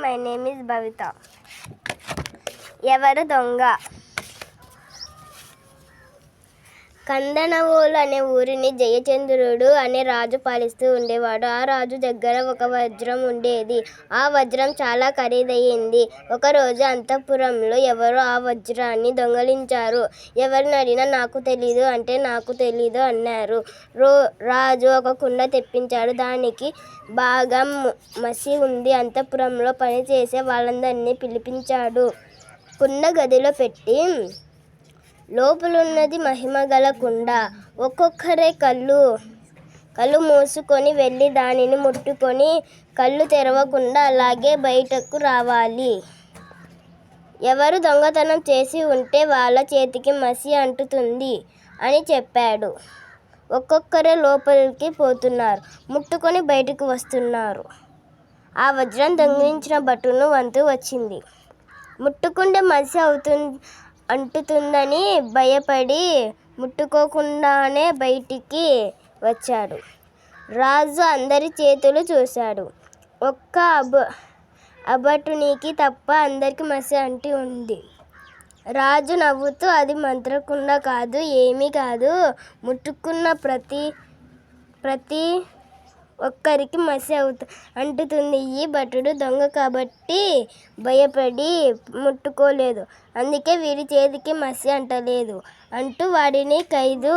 My name is భవిత ఎవరు దొంగ? కందనవోలు అనే ఊరిని జయచంద్రుడు అనే రాజు పాలిస్తూ ఉండేవాడు. ఆ రాజు దగ్గర ఒక వజ్రం ఉండేది. ఆ వజ్రం చాలా ఖరీదయ్యింది ఒకరోజు అంతఃపురంలో ఎవరో ఆ వజ్రాన్ని దొంగలించారు. ఎవరిని అడిగినా నాకు తెలీదు అంటే నాకు తెలీదు అన్నారు. రో రాజు ఒక కుండ తెప్పించాడు. దానికి బాగా మసి ఉంది. అంతఃపురంలో పనిచేసే వాళ్ళందరినీ పిలిపించాడు. కుండ గదిలో పెట్టి లోపలున్నది మహిమగల కుండ. ఒక్కొక్కరే కళ్ళు కళ్ళు మూసుకొని వెళ్ళి దానిని ముట్టుకొని కళ్ళు తెరవకుండా అలాగే బయటకు రావాలి. ఎవరు దొంగతనం చేసి ఉంటే వాళ్ళ చేతికి మసి అంటుతుంది అని చెప్పాడు. ఒక్కొక్కరే లోపలికి పోతున్నారు ముట్టుకొని బయటకు వస్తున్నారు. ఆ వజ్రం దొంగిలించిన బటును వంతు వచ్చింది. ముట్టుకుంటే మసి అవుతుంది అంటుతుందని భయపడి ముట్టుకోకుండానే బయటికి వచ్చాడు. రాజు అందరి చేతులు చూశాడు. ఒక్క అబ అబటునికి తప్ప అందరికి మసి అంటి ఉంది. రాజు నవ్వుతూ అది మంత్రకుండ కాదు ఏమీ కాదు ముట్టుకున్న ప్రతి ప్రతి ఒక్కరికి మసి అవుతు అంటుతుంది. ఈ భటుడు దొంగ కాబట్టి భయపడి ముట్టుకోలేదు. అందుకే వీరి చేతికి మసి అంటలేదు. అంటూ వాడిని ఖైదు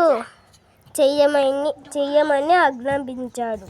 చెయ్యమని చెయ్యమని ఆజ్ఞాపించాడు.